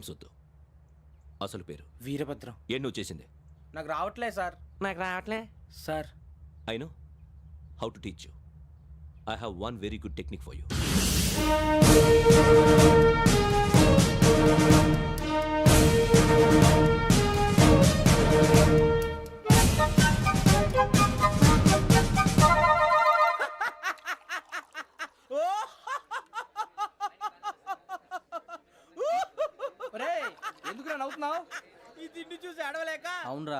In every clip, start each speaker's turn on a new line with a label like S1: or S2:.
S1: Names వద్దు అసలు పేరు?
S2: వీరభద్రం.
S1: ఏ నువ్వు చేసింది?
S2: నాకు రావట్లే సార్.
S3: నాకు రావట్లే?
S2: Sir.
S1: I know how to teach you. I have one very good technique for you.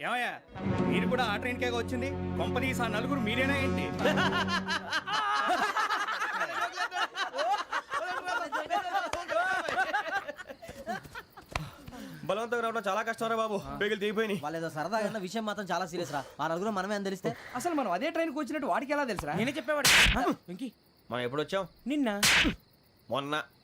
S4: ఏమయ్యా? మీరు కూడా ఆ ట్రైన్ కేగా వచ్చింది? కంపెనీ ఆ నలుగురు మీరేనా ఏంటి? బలవంతంగా రావడం చాలా కష్టం రా బాబు. పేగులు దిగిపోయినాయి.
S2: వాళ్ళు ఏదో సరదాగా ఉన్న విషయం మాత్రం చాలా సీరియస్ రా. ఆ నలుగురు మనమే అని తెలిస్తే
S3: అసలు మనం అదే ట్రైన్కి వచ్చినట్టు వాడికి ఎలా తెలుసురా?
S5: నేనే చెప్పేవాడు వెంకీ.
S4: మనం ఎప్పుడు వచ్చాం?
S5: నిన్న.
S4: మొన్న.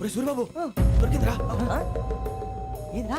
S4: ఒరే సూర్యబాబు దొరికిందిరా.
S2: ఏంద్రా?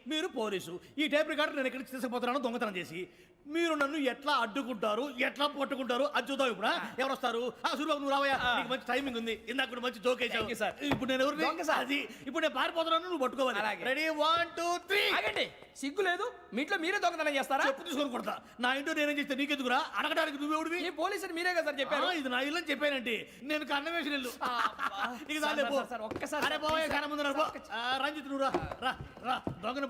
S6: మీరు పోలీసు. ఈ టైప్ రికార్డు నేను ఎక్కడికి తీసుకుపోతున్నాను దొంగతనం చేసి మీరు నన్ను ఎట్లా అడ్డుకుంటారు ఎట్లా పట్టుకుంటారు అది చూద్దాం ఇప్పుడు? ఎవరు వస్తారు ఆ సూర్యబాబు నువ్వు రావయ్యా. నీకు మంచి టైమింగ్ ఉంది. ఇందాక కూడా మంచి జోక్
S3: you, sir.
S6: ఇప్పుడు నేను ఎవరు. అది. ఇప్పుడు నేను పారిపోతున్నాను నువ్వు పట్టుకోవాలి. రెడీ వన్ టూ త్రీ
S3: ఆగండి. సిగ్గు లేదు. మీ ఇంట్లో మీరే దొంగతనం చేస్తారా?
S6: చెప్పు తీసుకొని కొడతా. నా ఇంట్లో నేనేం చేస్తే నీకెందుకురా? అడగడానికి నువ్వెవడివి
S3: ఈ పోలీసులు మీరే కదా సార్ చెప్పారు.
S6: ఇది నా ఇల్లు చెప్పానండి. నేను కన్న వేసిన ఇల్లు ఇక
S3: సార్. సార్, సార్, ఒక్కసారి
S6: అరే
S3: సార్,
S6: బాబాయ్ కన్న ముందు రంజిత్ నువ్వు రా. రా రా. దొంగను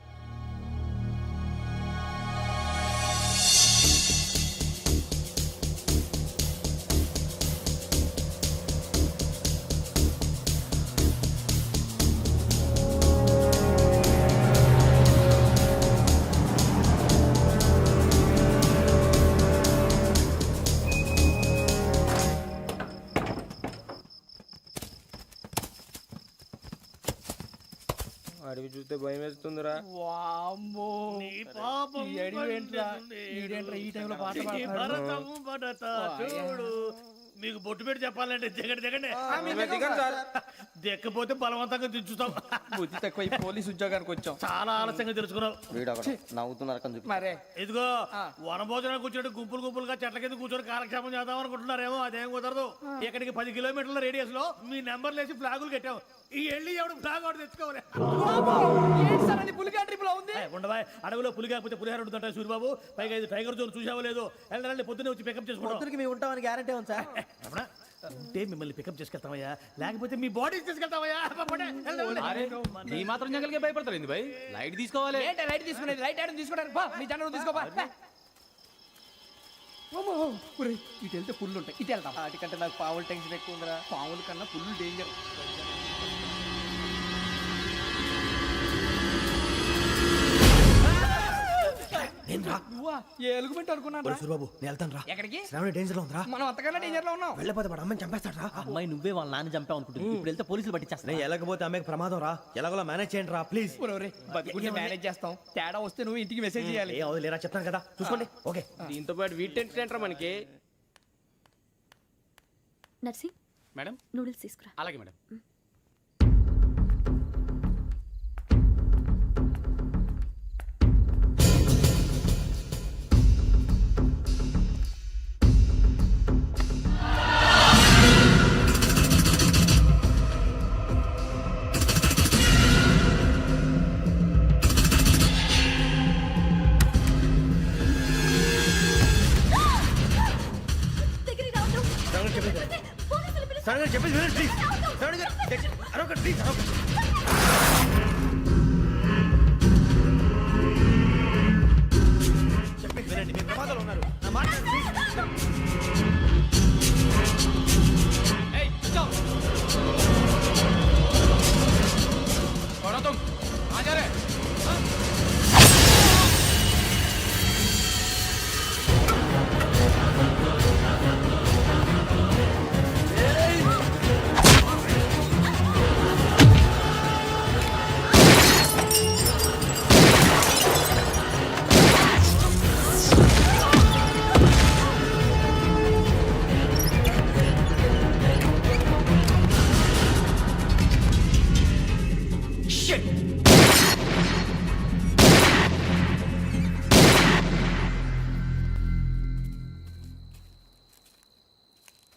S5: చూస్తే భయం వేస్తుందిరా
S3: ఈ టైంలో పాట
S6: ఈ
S3: పాడుతున్నాడు?
S6: భరతము భరత చూడు. మీకు బొట్టు పెట్టి చెప్పాలంటే దిగండి దిగండి. దిక్కపోతే బలవంతంగా దించుతాం.
S3: బుద్ధి తక్కువ పోలీస్ ఉద్యోగానికి వచ్చాం.
S6: చాలా ఆలస్యంగా తెలుసుకున్నావు
S7: నవ్వుతున్నారు
S3: మరే.
S6: ఇదిగో వనభోజనం కూర్చోటి గుంపులు గుంపులుగా చెట్ల కింద కూర్చొని కాలక్షేపం చేద్దాం అనుకుంటున్నారేమో అదేం కుదరదు. ఇక్కడికి పది కిలోమీటర్ల రేడియస్లో మీ నెంబర్ లేసి ఫ్లాగులు కట్టాం. ఈ వెళ్ళి ఎవడు ఫ్లాగ్ ఒకటి తెచ్చుకోవాలి?
S3: పులిగా ట్రిప్లో ఉంది?
S6: ఉండవా? అడవిలో పులి కాకపోతే పులిహార ఉంటుంటాయి సూర్యబాబు పైగా ఇది టైగర్ జోన్ చూసావో లేదో? వెళ్ళాలి పొద్దున్నే వచ్చి పికప్ చేసుకుంటాం.
S2: మేము ఉంటామని గ్యారంటీ ఉంది సార్.
S6: రమణ, ఉంటే మిమ్మల్ని పికప్ చేసుకెళ్తామయ్యా. లేకపోతే మీ బాడీ తీసుకెళ్తామయ్యా.
S3: ఈ మాత్రం జంగల్కే భయపడతారు ఏంది భయ్ లైట్ తీసుకోవాలి. ఏంటి లైట్ తీసుకునేది? లైట్ ఐటమ్ తీసుకోవడానికి బా మీ జనరు తీసుకోబా ఇటు వెళ్తే పుల్లు ఉంటాయి ఇటు వెళ్తాం
S2: వాటికంటే నాకు పావులు టెన్షన్ ఎక్కువ ఉందిరా.
S3: పాముల కన్నా పుల్లు డేంజర్
S4: రా.
S3: నువ్వా ఎలుగుబెట్టి అనుకున్నాను
S4: సూరిబాబు నేను వెళ్తాను రా.
S3: ఎక్కడికి?
S4: శ్రావణి డేంజర్లో ఉందిరా.
S3: మనం అంతకన్నా డేంజర్లో ఉన్నాం.
S4: వెళ్ళపోతే వాడు అమ్మని చంపేస్తాడు రా.
S2: అమ్మాయి నువ్వే వాళ్ళ నాన్న చంపావు అనుకుంటుంది. ఇప్పుడు వెళ్తే పోలీసులు పట్టించేస్తా
S4: నేను వెళ్ళకపోతే ఆమెకు ప్రమాదం రా. ఎలాగోలా మేనేజ్ చేయండి రా ప్లీజ్
S3: బతికుంటే మేనేజ్ చేస్తాం. తేడా వస్తే నువ్వు ఇంటికి మెసేజ్ చేయాలి.
S4: ఏ అవదు లేరా చెప్తాను కదా. చూసుకోండి. ఓకే.
S5: దీంతో పాటు వీటి టెంట్ మనకి.
S8: నర్సి
S3: మేడం?
S8: నూడిల్స్ తీసుకురా.
S3: అలాగే మేడం.
S4: ちょっと!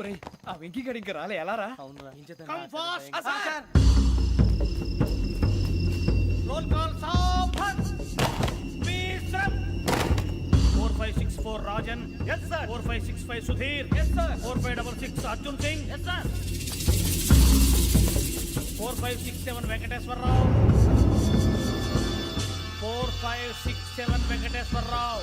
S3: ఒరేయ్ ఆ వెంకీ గడి ఇంకా రాలే ఎలా రా?
S6: Come fast. Sir. Roll call సావధాన్ విశ్రమ్ 4564 Rajan. Yes sir 4565 Sudheer. Yes sir 4566 Arjun Singh. Yes sir 4567 Venkateswararao. 4567 Venkateswararao.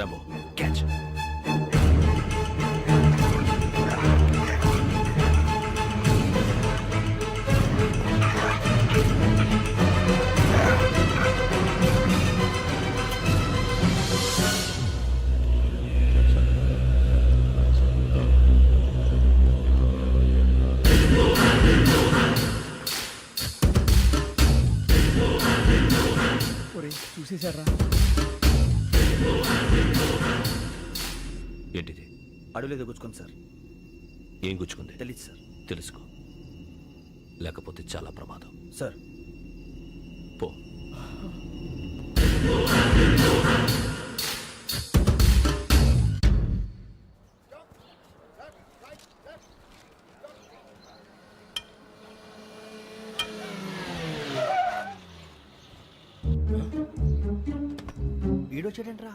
S1: Demo.
S4: అడవిలో గుచ్చుకోండి సార్.
S1: ఏం గుచ్చుకుంది?
S4: తెలియదు సార్.
S1: తెలుసుకో. లేకపోతే చాలా ప్రమాదం.
S4: సార్.
S1: పో.
S4: వీడొచ్చాడంట్రా.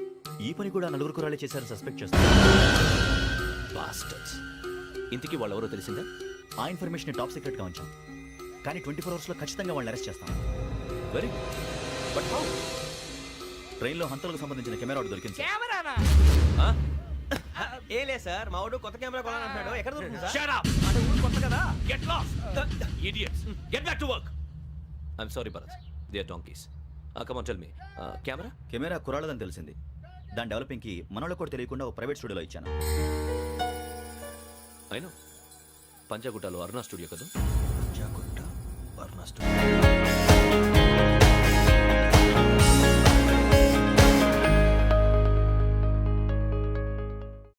S9: ఈ పని కూడా నలుగురు కురాలే చేశారు సస్పెక్ట్ చేస్తారు
S1: బాస్టర్స్ ఇంతకీ వాళ్ళెవరో తెలిసిందా
S9: ఆ ఇన్ఫర్మేషన్ టాప్ సీక్రెట్గా ఉంచాం కానీ ట్వంటీ ఫోర్ అవర్స్లో ఖచ్చితంగా వాళ్ళని అరెస్ట్ చేస్తాం
S1: వెరీ బట్ హౌ
S9: ట్రైన్లో హంతలకు సంబంధించిన కెమెరా ఒకటి దొరికింది సార్.
S3: కెమెరానా
S4: ఏ లే సార్ మా వాడు కొత్త కెమెరా కొనాలంటున్నాడు ఎక్కడ దొరుకుతుంది సార్! అంటే ఊరు కొత్త కదా!
S1: Idiots! Get back to work! I'm sorry, Bharat. They are donkeys. Uh, come on, tell me. Uh, camera?
S9: Camera కురాలదని తెలిసింది దాని డెవలపింగ్కి మనలో కూడా తెలియకుండా ఒక ప్రైవేట్ స్టూడియోలో ఇచ్చాను.
S1: అయినా పంజాగుట్టలో అరుణా స్టూడియో కదా?
S4: పంచాగుట్ట అరుణా స్టూడియో.